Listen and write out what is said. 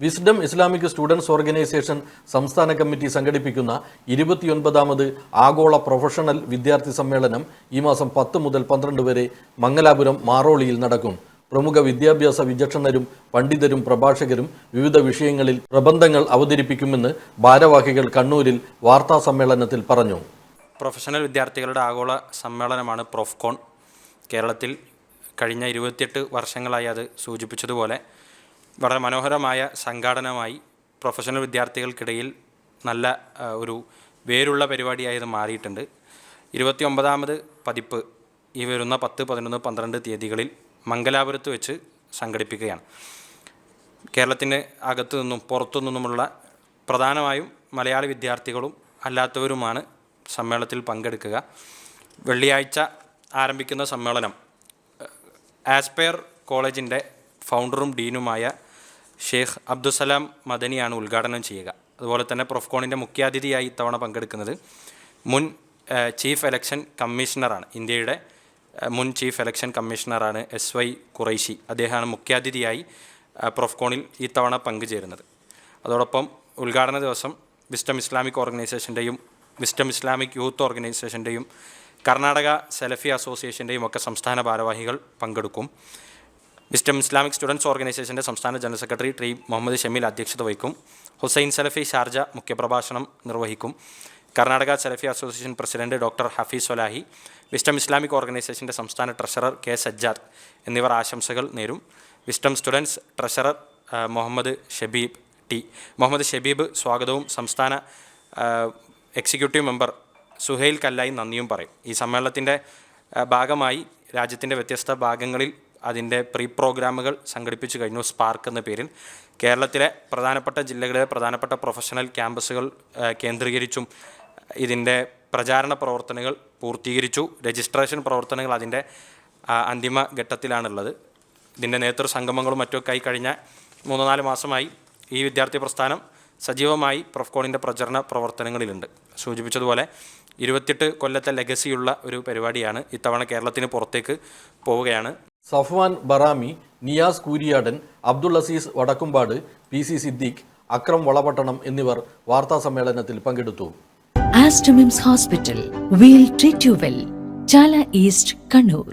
Wisdom Islamic Students Organisation സംസ്ഥാന committee സംഘടിപ്പിക്കുന്ന ഇരുപത്തിയൊൻപതാമത് ആഗോള പ്രൊഫഷണൽ വിദ്യാർത്ഥി സമ്മേളനം ഈ മാസം പത്ത് മുതൽ പന്ത്രണ്ട് വരെ മംഗലാപുരം മാറോളിയിൽ നടക്കും. പ്രമുഖ വിദ്യാഭ്യാസ വിചക്ഷണരും പണ്ഡിതരും പ്രഭാഷകരും വിവിധ വിഷയങ്ങളിൽ പ്രബന്ധങ്ങൾ അവതരിപ്പിക്കുമെന്ന് ഭാരവാഹികൾ കണ്ണൂരിൽ വാർത്താ സമ്മേളനത്തിൽ പറഞ്ഞു. പ്രൊഫഷണൽ വിദ്യാർത്ഥികളുടെ ആഗോള സമ്മേളനമാണ് പ്രൊഫ്കോൺ. കേരളത്തിൽ കഴിഞ്ഞ ഇരുപത്തിയെട്ട് വർഷങ്ങളായി അത് സൂചിപ്പിച്ചതുപോലെ വളരെ മനോഹരമായ സംഘാടനമായി പ്രൊഫഷണൽ വിദ്യാർത്ഥികൾക്കിടയിൽ നല്ല ഒരു വേരുള്ള പരിപാടിയായി ഇത് മാറിയിട്ടുണ്ട്. ഇരുപത്തി ഒമ്പതാമത് പതിപ്പ് ഈ വരുന്ന പത്ത് പതിനൊന്ന് പന്ത്രണ്ട് തീയതികളിൽ മംഗലാപുരത്ത് വെച്ച് സംഘടിപ്പിക്കുകയാണ്. കേരളത്തിന് അകത്തു നിന്നും പുറത്തു നിന്നുമുള്ള പ്രധാനമായും മലയാളി വിദ്യാർത്ഥികളും അല്ലാത്തവരുമാണ് സമ്മേളനത്തിൽ പങ്കെടുക്കുക. വെള്ളിയാഴ്ച ആരംഭിക്കുന്ന സമ്മേളനം ആസ്പയർ കോളേജിന്റെ ഫൗണ്ടറും ഡീനുമായ ഷെയ്ഖ് അബ്ദുസലാം മദനിയാണ് ഉദ്ഘാടനം ചെയ്യുക. അതുപോലെ തന്നെ പ്രൊഫ്കോണിന്റെ മുഖ്യാതിഥിയായി ഇത്തവണ പങ്കെടുക്കുന്നത് മുൻ ചീഫ് എലക്ഷൻ കമ്മീഷണറാണ്. ഇന്ത്യയുടെ മുൻ ചീഫ് എലക്ഷൻ കമ്മീഷണറാണ് എസ് വൈ കുറൈശി. അദ്ദേഹമാണ് മുഖ്യാതിഥിയായി പ്രൊഫ്കോണിൽ ഈ തവണ പങ്കുചേരുന്നത്. അതോടൊപ്പം ഉദ്ഘാടന ദിവസം വിസ്റ്റം ഇസ്ലാമിക് ഓർഗനൈസേഷന്റെയും വിസ്റ്റം ഇസ്ലാമിക് യൂത്ത് ഓർഗനൈസേഷന്റെയും കർണാടക സെലഫി അസോസിയേഷന്റെയും ഒക്കെ സംസ്ഥാന ഭാരവാഹികൾ പങ്കെടുക്കും. വിസ്റ്റം ഇസ്ലാമിക് സ്റ്റുഡൻസ് ഓർഗനൈസേഷന്റെ സംസ്ഥാന general secretary tree Muhammad Shameel അധ്യക്ഷത വഹിക്കും. ഹുസൈൻ സലഫി ഷാർജ മുഖ്യപ്രഭാഷണം നിർവഹിക്കും. Karnataka Salafi association president doctor Hafeez Solahi Wisdom Islamic ഓർഗനൈസേഷന്റെ സംസ്ഥാന ട്രഷറർ കെ സജ്ജാദ് എന്നിവർ ആശംസകൾ നേരും. Wisdom Students treasurer Muhammad Shabeeb T. Muhammad Shabeeb സ്വാഗതവും. സംസ്ഥാന എക്സിക്യൂട്ടീവ് മെമ്പർ സുഹൈൽ കല്ലായി നന്ദിയും പറയും. ഈ സമ്മേളനത്തിന്റെ ഭാഗമായി രാജ്യത്തിന്റെ വ്യത്യസ്ത ഭാഗങ്ങളിൽ അതിന്റെ പ്രീ പ്രോഗ്രാമുകൾ സംഘടിപ്പിച്ചു കഴിഞ്ഞു സ്പാർക്ക് എന്ന പേരിൽ. കേരളത്തിലെ പ്രധാനപ്പെട്ട ജില്ലകളിലെ പ്രധാനപ്പെട്ട പ്രൊഫഷണൽ ക്യാമ്പസുകൾ കേന്ദ്രീകരിച്ചും ഇതിന്റെ പ്രചാരണ പ്രവർത്തനങ്ങൾ പൂർത്തീകരിച്ചു. രജിസ്ട്രേഷൻ പ്രവർത്തനങ്ങൾ അതിന്റെ അന്തിമ ഘട്ടത്തിലാണുള്ളത്. ഇതിന്റെ നേതൃ സംഗമങ്ങളും മറ്റുമൊക്കെ ആയി കഴിഞ്ഞ മൂന്ന് നാല് മാസമായി ഈ വിദ്യാർത്ഥി പ്രസ്ഥാനം സജീവമായി പ്രൊഫ്കോണിന്റെ പ്രചരണ പ്രവർത്തനങ്ങളിലുണ്ട്. സൂചിപ്പിച്ചതുപോലെ ഇരുപത്തിയെട്ട് കൊല്ലത്തെ ലെഗസിയുള്ള ഒരു പരിപാടിയാണ് ഇത്തവണ കേരളത്തിന് പുറത്തേക്ക് പോവുകയാണ്. സഫ്വാൻ ബറാമി നിയാസ് കൂരിയാടൻ അബ്ദുൾ അസീസ് വടക്കുംപാട് പി സി സിദ്ദീഖ് അക്രം വളപട്ടണം എന്നിവർ വാർത്താ സമ്മേളനത്തിൽ പങ്കെടുത്തു Aster MIMS hospital we'll treat you well Chala east Kannur.